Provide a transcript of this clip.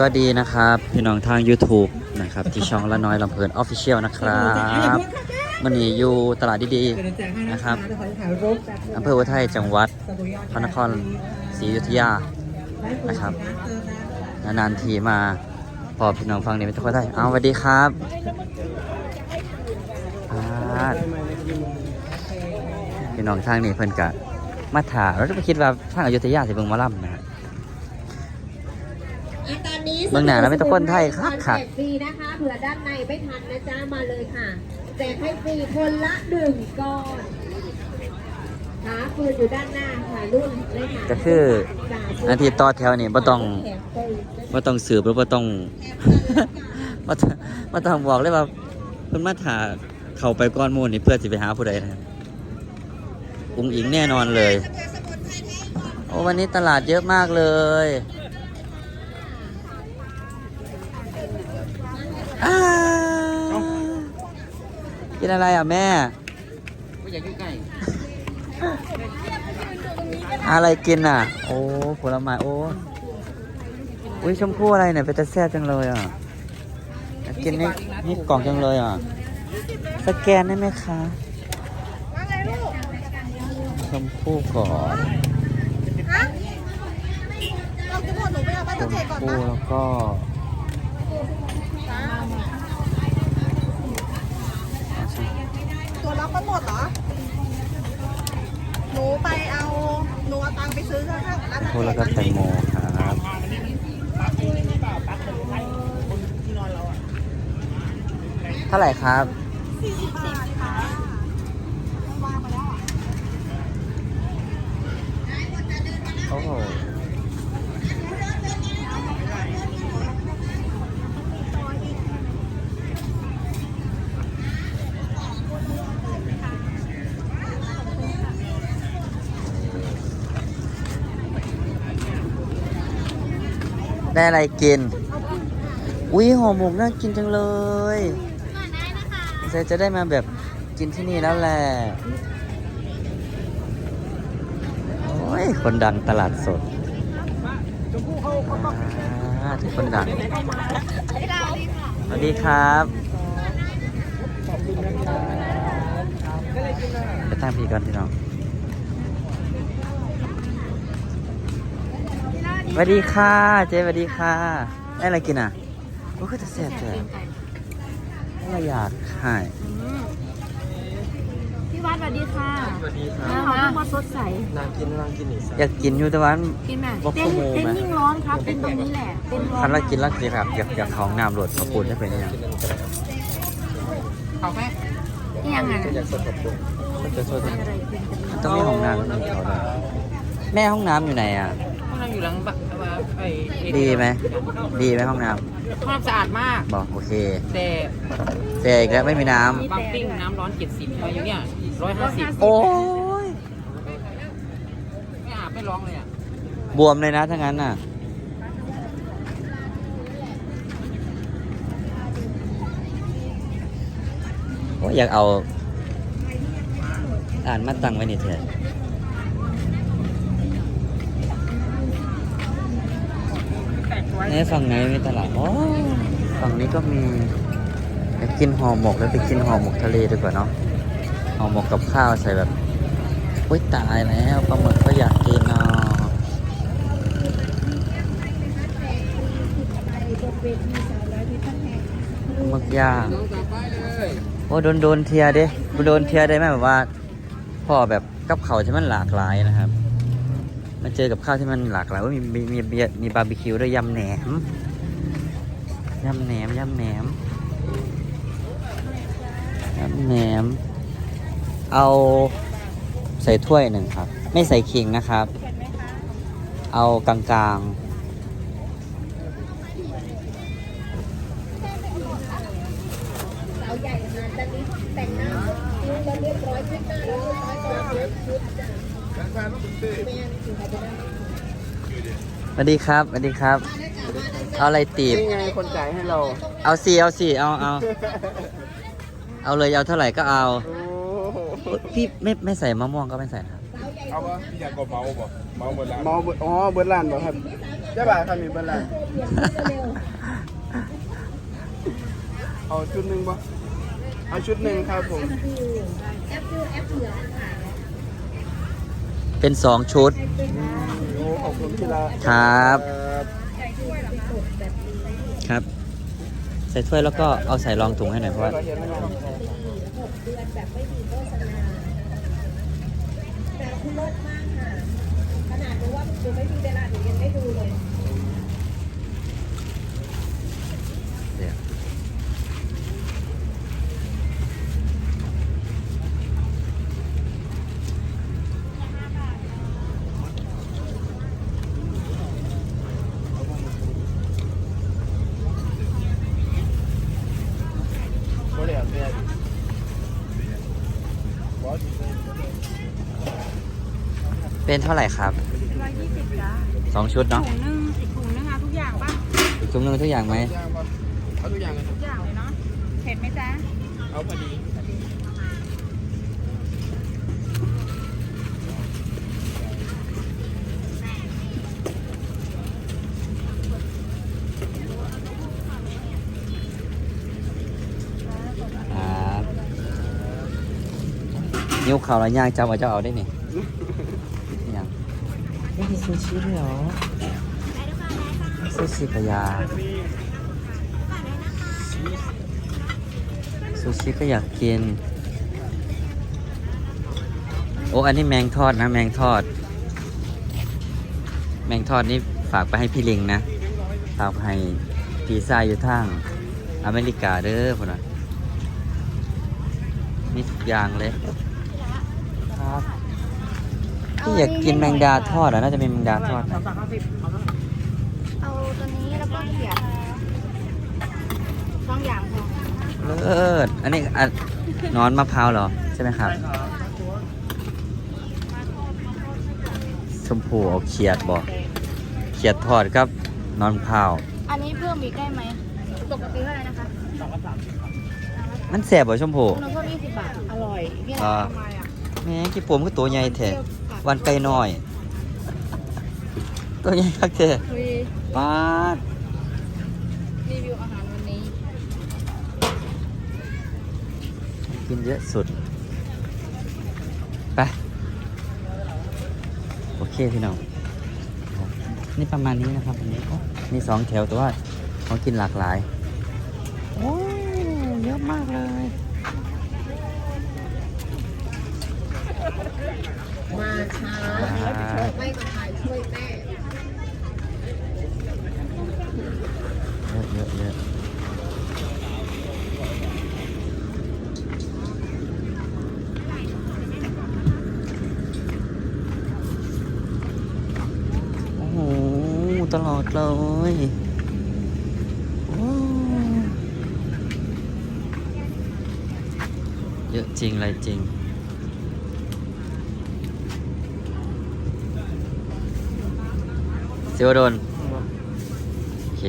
สวัสดีนะครับ พี่น้องทาง YouTube นะครับ ที่ช่องละน้อยลำเพลินออฟฟิเชียลนะครับมันนี้อยู่ตลาดดีๆนะครับอำเภอวัฒไทยจังหวัดพระนครศรีอยุธยานะครับนานๆทีมาพอพี่น้องฟังนี่ไม่ต้องก็ได้เอาสวัสดีครับพี่น้องทางนี้เพิ่นกะมาถามแล้วก็คิดว่าทางอยุธยาสิเบิ่งมาล่ำนะครับอะ เมืองหนาแล้วไม่ต้องคนไทยครับครับแจกฟรีนะคะเผื่อด้านในไม่ทันนะจ๊ะมาเลยค่ะแจกให้ฟรีคนละหนึ่งก้อนหาปืนอยู่ด้านหน้าค่ะรุ่นเลยค่ะก็คืออันที่ต่อแถวนี่บ่ต้องแถมปืนว่าต้องสืบหรือว่าต้องว่าต้องว่าต้องบอกเลยว่าเพิ่นมาถาเข้าไปก้อนหมูลนี่เพื่อสิไปหาผู้ใดนะครับอุ้งอิงแน่นอนเลย โอ้วันนี้ตลาดเยอะมากเลยอ้าว กินอะไรอะแม่ ไม่อยากอยู่ใกล้อะไรกินอะ โอ้ผลไม้โอ้อุ้ยชมพู่อะไรเนี่ยเป็นตะแซ่บจังเลยอะอยากกินนี่นี่กล่องจังเลยอะ สแกนได้ไหมคะชมพู่ก่อนชมพู่แล้วก็ ตัวรับก็หมดเหรอ หนูไปเอา หนู เอาตังค์ไปซื้อข้างๆร้านชมพู่แล้วก็แตงโมครับเท่าไหร่ครับโอ้โอ้ ได้อะไรกิน อุ้ยห่อหมกน่ากินจังเลยเซจะได้มาแบบกินที่นี่แล้วแหละ โอ้ย คนดังตลาดสดที่คนดัง สวัสดีครับไปตั้งพี่ก่อนพี่น้อง สวัสดีค่ะ เจ๊สวัสดีค่ะได้อะไรกินอะโอ้ก็จะแซ่บเลยไม่อยากให้พี่วัดสวัสดีค่ะสวัสดีครัน้บำมาสดใส นางกินนางกินอีกสักอยากกินอยู่แต่ว่ากินไหมบอกเต้ชั่นวโมงเต้นไหมยิ่งร้อนครับเป็นตรงนี้แหละเป็นร้อนคันละกินละสิครับอยากอยากของน้ำโหลดมาปูนได้เป็นยังเอาไหมนี่ยังไงอยากสดกับคุณมันจะช่วยมันต้องมีห้องน้ำมีเขาด้วยแม่ห้องน้ำอยู่ไหนอะห้ องน้ำอยู่หลังบ้านไอ้ดีไหม ดีไหมห้องน้ห้องน้ำสะอาดมากำบอกโอเคแต่แต่อีกแล้วไม่มีน้บางปิ้งน้ำร้อนเจ็ดสิบอย่างเงี้ยร้อยห้าสิบำโอ้ยไม่อาบไม่ร้องเลยอะบวมเลยนะถ้างั้นน่ะ โอ้ยอยากเอา อ่านมาตั้งไว้นี่เถอะ นี่ฝั่งไหนมีตลาดโอ้ฝั่งนี้ก็มีไปกินห่อหมกแล้วไปกินห่อหมกทะเลดีกว่าเนาะ ห่อหมกกับข้าวใส่แบบอุ้ยตายแล้วปลาหมึกก็อยากกินเนาะหมึกย่างน้องกโอ้โดนโดนเทียเด้โดนเทียได้ไหมแบบว่าพ่อแบบกับเขาวที่มันหลากหลายนะครับ มาเจอกับข้าวที่มันหลากหลายว่ามีมีมีมีมีบาร์บีคิวด้วยยำแหนมยำแหนมยำแหนมยำแหนม เอาใส่ถ้วยหนึ่งครับ ไม่ใส่ขิงนะครับ เอากลางๆสาวใหญ่งาตอนนี้แต่งหน้าดูเรียบร้อยขึ้นหน้าแล้วเรียบร้อยก่อนเรียบชุดจ้ะ แม่นถึงเขาจะได้สวัสดีครับสวัสดีครับ เอาอะไรตีบ นี่ไงคนจ่ายให้เรา เอาสี่เอาสี่เอาเอาเอาเลยเอาเท่าไหร่ก็เอาโอ้โหพี่ไม่ไม่ใส่มะม่วงก็ไม่ใส่ครับเอาวะพี่อยากกบเมาบ่เมาเบิร์ดเมาเบิร์ดอ๋อเบิร์ดลานบ่ครับเจ้าบ่าวครับมีเบิร์ดลานเอาชุดหนึ่งบ่เอาชุดหนึ่งครับผม แอปดูแอปเหลืองค่ะ เป็นสองชุด ขอบคุณที่ละครับ ครับ ใส่ถ้วยแล้วก็เอาใส่รองถุงให้หน่อยเพราะว่าแต่คุณลดมากค่ะ ขนาดรู้ว่าคุณไม่มีเวลาหนูยังไม่ดูเลย เป็นเท่าไหร่ครับร้อยยี่สิบจ้าสองชุดเนาะถุงนึงอีกถุงนึงเอาทุกอย่างป่ะอีกถุงนึงทุกอย่างไหมย่างบ่เอาทุกอย่างเลยครับทุกอย่างเลยเนาะเผ็ดไหมจ๊ะเอาพอดี ครับ นิ้วเข่าล้วย่างจำว่าจะเอาได้นี่นี่ยังนี่คือซูชิด้วยเหรอซูชิกะยาซูชิก็อยากกิน โอ้อันนี้แมงทอดนะ แมงทอด แมงทอดนี่ฝากไปให้พี่ลิงนะฝากไปให้พีซ่าอยู่ทางอเมริกาเด้อพุ่นน่ะมีทุกอย่างเลย ครับที่อยากกินแมงดาทอดอะน่าจะเป็นแมงดาทอดนะเอาตัวนี้แล้วก็เขียดสองอย่างพอเลิศอันนี้อันนอนมะพร้าวเหรอ ใช่ไหมครับ ชมพูเอาเขียดบอกเขียดทอดครับ นอนมะพร้าว อันนี้เพิ่มอีกได้ไหมปกติเท่าไหร่นะคะมันแสบบ่ชมพูหนูเพิ่มยี่สิบบาท อร่อยพี่อ่าทำไมอะแม่กี่ปวมก็ตัวใหญ่แท้วันไก่น้อย ตัวใหญ่คักแท้คุยป้าดรีวิวอาหารวันนี้ กินเยอะสุด ไป โอเคพี่น้อง นี่ประมาณนี้นะครับอันนี้โอ้มีสองแถวแต่ว่าของกินหลากหลาย โอ้ยเยอะมากเลย มาช้าไม่มาถ่ายช่วยแม่เยอะเยอะโอ้โห ตลอดเลยเยอะจริงอะไรจริง เซวดนโอเค